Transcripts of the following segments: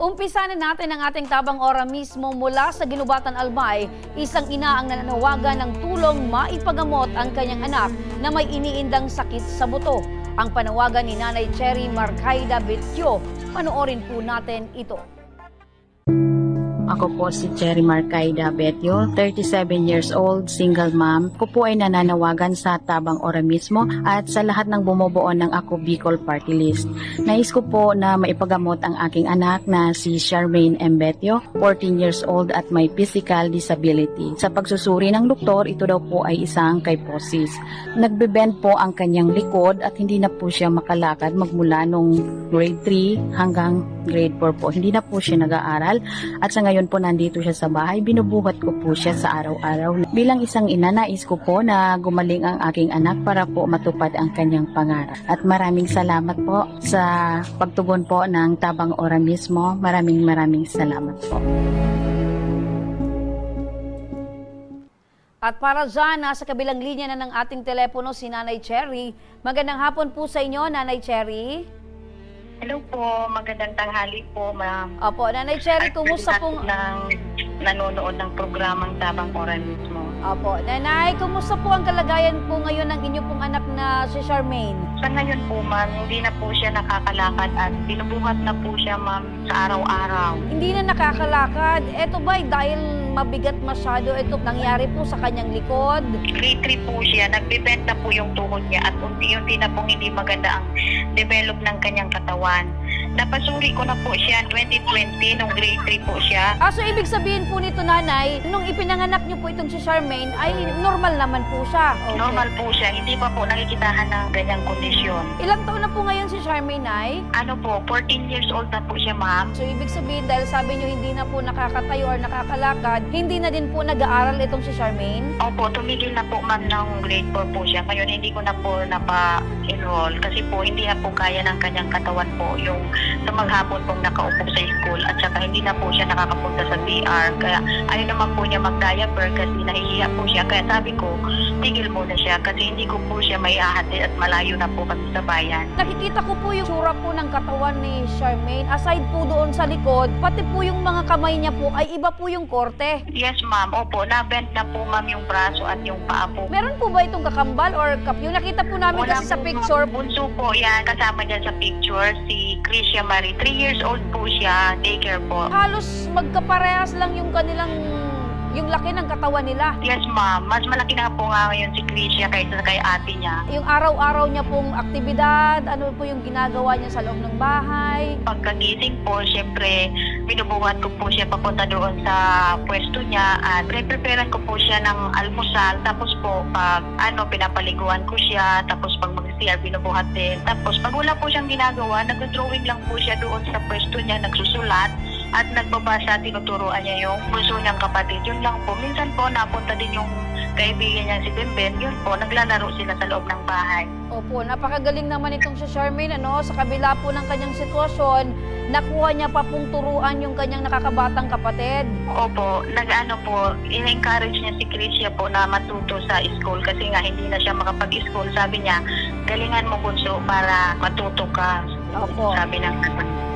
Umpisa na natin ang ating tabang ora mismo mula sa Ginubatan Albay, isang ina ang nananawagan ng tulong maipagamot ang kanyang anak na may iniindang sakit sa buto. Ang panawagan ni Nanay Cherry Marcaida Betio, panoorin po natin ito. Ako po si Cherry Marcaida Betio, 37 years old, single mom. Ako po ay nananawagan sa Tabang Ora mismo at sa lahat ng bumubuo ng Ako Bicol Party List. Nais ko po na maipagamot ang aking anak na si Charmaine M. Betio, 14 years old at may physical disability. Sa pagsusuri ng doktor, ito daw po ay isang kyphosis. Nagbe-bend po ang kanyang likod at hindi na po siya makalakad magmula nung grade 3 hanggang grade 4 po. Hindi na po siya nag-aaral at sa ngayon po nandito siya sa bahay, binubuhat ko po siya sa araw-araw. Bilang isang ina, nais ko po na gumaling ang aking anak para po matupad ang kanyang pangarap. At maraming salamat po sa pagtugon po ng Tabang Ora mismo. Maraming maraming salamat po. At para dyan, nasa kabilang linya na ng ating telepono si Nanay Cherry. Magandang hapon po sa inyo, Nanay Cherry. Hello po, magandang tanghali po, ma'am. Opo, Nanay Cherry, At kumusta pong... lahat ng nanonood ng programang Tabang Oran mismo. Opo, Nanay, kumusta po ang kalagayan po ngayon ng inyo pong anak na si Charmaine? Sa ngayon po, ma'am, hindi na po siya nakakalakad at binubuhat na po siya, ma'am, sa araw-araw. Hindi na nakakalakad. Eto ba dahil mabigat masyado ito nangyari po sa kanyang likod? Grade 3 po siya, nagbibend na po yung tuhod niya at unti-unti na pong hindi maganda ang develop ng kanyang katawan. Napasuri ko na po siya 2020 nung grade 3 po siya. Ah, so ibig sabihin po nito, Nanay, nung ipinanganak niyo po itong si Charmaine, ay normal naman po siya. Okay. Normal po siya, hindi pa po nakikitahan ng ganyang kondisyon. Ilang taon na po ngayon si Charmaine, Nay? Ano po, 14 years old na po siya, ma'am. So ibig sabihin dahil sabi niyo hindi na po nakakatayo or nakakalakad, hindi na din po nag-aaral itong si Charmaine? Opo, tumigil na po ma'am ng grade 4 po siya. Ngayon hindi ko na po napa-enroll kasi po hindi na po kaya ng kanyang katawan po yung sa maghapon pong nakaupo sa school at saka hindi na po siya nakakapunta sa BR. Kaya ayaw naman po niya mag-diaper kasi nahihiya po siya. Kaya sabi ko, tigil muna siya kasi hindi ko po siya may at malayo na po kami sa bayan. Nakikita ko po yung tsura po ng katawan ni Charmaine. Aside po doon sa likod, pati po yung mga kamay niya po ay iba po yung korte. Yes ma'am, opo, na-bend na po ma'am yung braso at yung paa po. Meron po ba itong kakambal or kap? Yung nakita po namin Wala kasi sa po, picture, ma'am. Bunso po yan, kasama dyan sa picture, si Krisha Marie. 3 years old po siya, daycare po. halos magkaparehas lang yung kanilang, yung laki ng katawan nila. Yes, ma'am. Mas malaki na po nga ngayon si Krisha kaysa kay ate niya. Yung araw-araw niya pong aktibidad, ano po yung ginagawa niya sa loob ng bahay. Pagkagising po, syempre, binubuhat ko po siya papunta doon sa pwesto niya at pre-preparean ko po siya ng almusal. Tapos po, pag ano, pinapaliguan ko siya. Tapos pag mag-CR, binubuhat din. Tapos pag wala po siyang ginagawa, nag-drawing lang po siya doon sa pwesto niya, nagsusulat at nagbabasa, tinuturuan niya yung bunso niyang kapatid. Yun lang po. Minsan po, napunta din yung kaibigan niya si Bemben. Yun po, naglalaro sila sa loob ng bahay. Opo, napakagaling naman itong si Charmaine, ano, sa kabila po ng kanyang sitwasyon, nakuha niya pa pong turuan yung kanyang nakakabatang kapatid. Opo, nag-ano po, in-encourage niya si Krisha po na matuto sa school kasi nga hindi na siya makapag-school. Sabi niya, galingan mo bunso para matuto ka. Opo. Sabi ng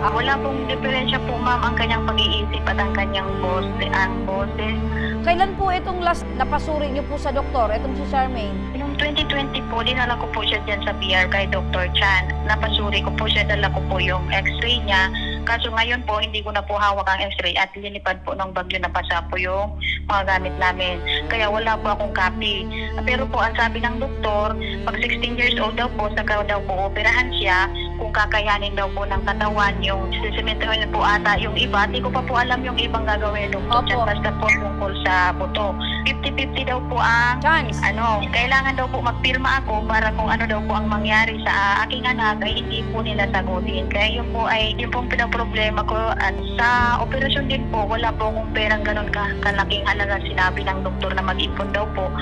Ah, wala pong diferensya po ma'am ang kanyang pag-iisip at ang kanyang boses, ang boses. Kailan po itong last napasuri niyo po sa doktor, itong si Charmaine? Noong 2020 po, dinala ko po siya dyan sa BR kay Dr. Chan. Napasuri ko po siya, dala ko po yung x-ray niya. Kaso ngayon po, hindi ko na po hawak ang x-ray at linipad po ng bagyo na pasa po yung mga gamit namin. Kaya wala po akong copy. Pero po, ang sabi ng doktor, pag 16 years old daw po, saka daw po operahan siya, kung kakayanin daw po ng katawan yung sisimentohin po ata yung iba. Hindi ko pa po alam yung ibang gagawin doktor Opo. Basta po tungkol sa buto. 50-50 daw po ang Chance. ano, kailangan daw po magpirma ako para kung ano daw po ang mangyari sa aking anak ay hindi po nila sagutin. Kaya yun po ay yun pong pinaproblema ko at sa operasyon din po wala po akong perang ganun ka, kalaking halaga sinabi ng doktor na mag-ipon daw po.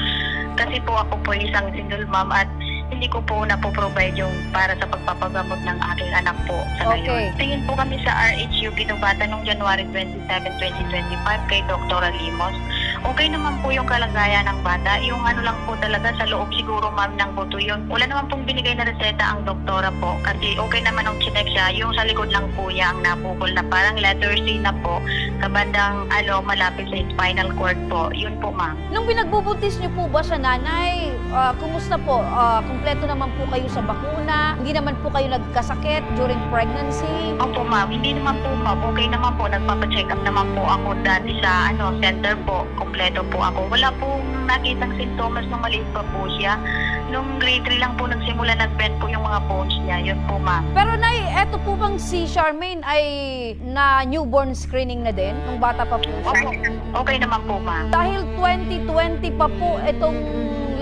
Kasi po ako po isang single mom at hindi ko po na-provide yung para sa pagpapagamot ng aking anak po sa Okay. ngayon. Tingin po kami sa RHU Ginubata noong January 27, 2025 kay Dr. Limos. Okay naman po yung kalagayan ng bata. Yung ano lang po talaga sa loob siguro ma'am ng buto yun. Wala naman pong binigay na reseta ang doktora po. Kasi okay naman ang chinek siya. Yung sa likod lang po niya ang napukol na parang letter C na po. Kabandang ano, malapit sa spinal cord po. Yun po ma'am. Nung pinagbubuntis niyo po ba sa nanay, ah, kumusta po? Ah, kumpleto naman po kayo sa bakuna? Hindi naman po kayo nagkasakit during pregnancy? Opo ma'am, hindi naman po ma'am. Okay naman po. Nagpapacheck up naman po ako dati sa ano, center po. Kompleto po ako. Wala pong nakitang sintomas nung maliit pa po siya. Nung grade 3 lang po nagsimula nag-bend po yung mga bones niya. Yun po ma'am. Pero nay, eto po bang si Charmaine ay na newborn screening na din nung bata pa po siya? Opo. Okay naman po ma'am. Dahil 2020 pa po itong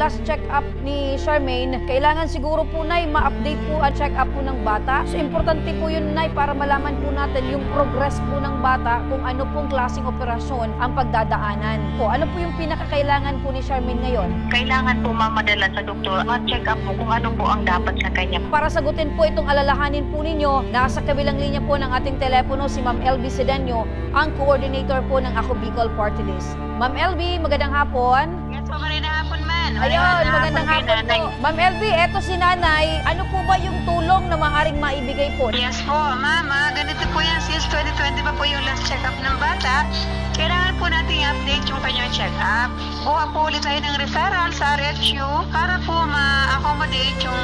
last check-up ni Charmaine, kailangan siguro po, Nay, ma-update po at check-up po ng bata. So, importante po yun, Nay, para malaman po natin yung progress po ng bata kung ano pong klaseng operasyon ang pagdadaanan. Po, ano po yung pinakakailangan po ni Charmaine ngayon? Kailangan po ma'am madala sa doktor. Ma-check up po kung ano po ang dapat sa kanya. Para sagutin po itong alalahanin po ninyo, nasa kabilang linya po ng ating telepono si Ma'am LB Sedanyo, ang coordinator po ng Ako Bicol Party List. Ma'am LB, magandang hapon. Magandang hapon man. Ayun, magandang hapon po. Ma'am LB, eto si nanay. Ano po ba yung tulong na maaaring maibigay po? Yes po, ma'am. ah, ganito po yan. Since 2020 pa po yung last check-up ng bata, kailangan po natin i-update yung kanyang check-up. Buha po ulit tayo ng referral sa RHU para po ma-accommodate yung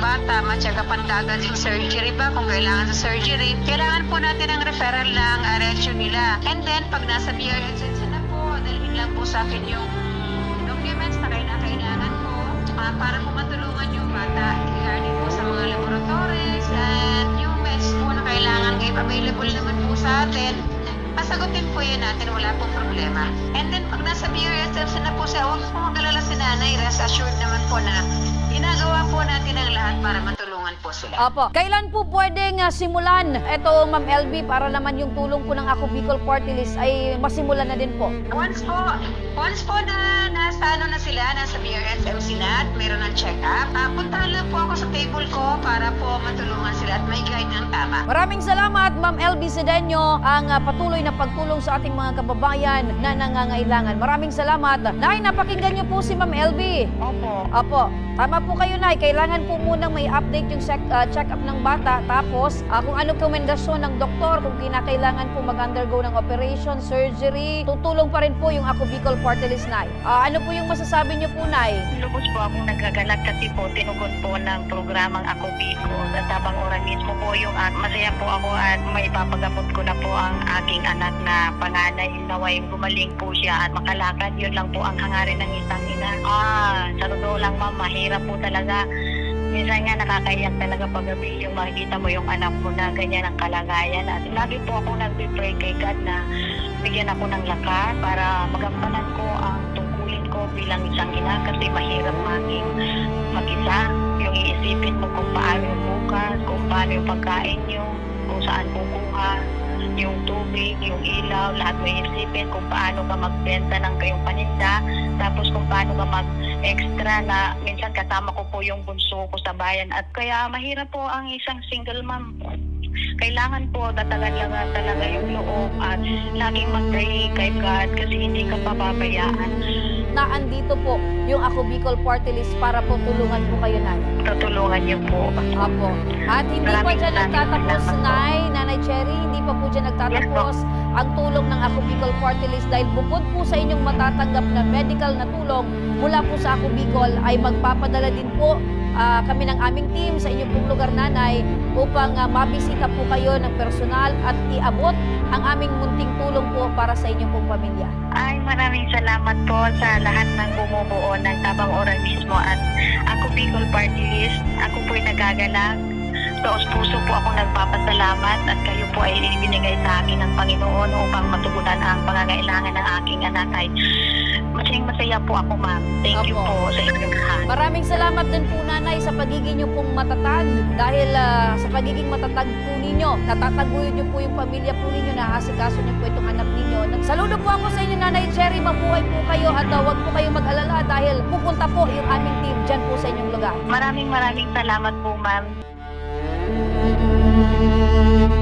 bata, ma-check-upan kaagad yung surgery ba, kung kailangan sa surgery. Kailangan po natin ng referral ng RHU nila. And then, pag nasa BRHS na po, dalhin lang po sa akin yung documents na kailangan po ah, para po matulungan yung bata regarding po sa mga laboratories and yung meds po na kailangan ngayon available naman po sa atin. Pasagutin po yun natin, wala pong problema. And then pag nasa BRSF na po siya, huwag po mag-alala si nanay, rest assured naman po na ginagawa po natin ang lahat para matulungan po sila. Opo. Kailan po pwedeng ah, simulan? Ito, Ma'am LB, para naman yung tulong po ng Ako Bicol Party List ay masimulan na din po. Once po, once po na nasa ano na sila, nasa BRSM sila at mayroon ng check-up, ah, puntahan lang po ako sa table ko para po matulungan sila at may guide ng tama. Maraming salamat, Ma'am LB Sedeño, ang ah, patuloy na pagtulong sa ating mga kababayan na nangangailangan. Maraming salamat. Nay, napakinggan niyo po si Ma'am LB. Opo. Opo, tama po kayo, Nay. Kailangan po munang may update yung sec- ah, check-up ng bata. Tapos, ah, kung ano komendasyon ng doktor, kung kinakailangan po mag-undergo ng operation, surgery, tutulong pa rin po yung Ako Bicol Party Nay. Ah, ano po yung masasabi niyo po, Nay? Lubos po akong nagagalak kasi po tinugon po ng programang Ako Bicol at habang oras mismo po yung at masaya po ako at may papagamot ko na po ang aking anak na panganay naway gumaling po siya at makalakad yun lang po ang hangarin ng isang ina. Ah, sa lang ma'am, mahirap po talaga. Minsan nga nakakaiyak talaga paggabi yung makikita mo yung anak mo na ganyan ang kalagayan at lagi po ako nagpipray kay God na bigyan ako ng lakas para magampanan ko ang tungkulin ko bilang isang ina kasi mahirap maging mag-isa. Yung iisipin mo kung paano yung bukas, kung paano yung pagkain nyo, kung saan kukuha, yung tubig, yung ilaw, lahat mo iisipin kung paano ka magbenta ng kayong paninda, tapos kung paano ka mag-extra na minsan kasama ko po yung bunso ko sa bayan at kaya mahirap po ang isang single mom kailangan po tatagan lang talaga yung loob at laging mag-pray kay God kasi hindi ka papabayaan. Na andito po yung Ako Bicol Party List para po tulungan po kayo, Nay. Tutulungan niyo po. Apo. At hindi pa Maraming dyan maraming nagtatapos. Nay, Nanay Cherry, hindi pa po dyan nagtatapos ang tulong ng Ako Bicol Party List dahil bukod po sa inyong matatanggap na medical na tulong mula po sa Ako Bicol ay magpapadala din po ah, kami ng aming team sa inyong pong lugar, Nanay, upang ah, mabisita po kayo ng personal at iabot ang aming munting tulong po para sa inyong pong pamilya. Ay, maraming salamat po sa lahat ng bumubuo ng Tabang Oras mismo at ako Bicol Party List. Ako po'y nagagalak. Taos puso po ako nagpapasalamat at kayo po ay ibinigay sa akin ng Panginoon upang matugunan ang pangangailangan ng aking anak. Ay, masayang masaya po ako, ma'am. Thank you Opo. po sa inyong lahat. Maraming salamat din po nanay sa pagiging niyo pong matatag dahil ah, sa pagiging matatag po ninyo, natataguyod niyo po yung pamilya po ninyo, naasikaso niyo po itong anak ninyo. Saludo po ako sa inyo nanay Cherry, mabuhay po kayo at ah, huwag po kayong mag-alala dahil pupunta po yung aming team dyan po sa inyong lugar. Maraming maraming salamat po, ma'am. Música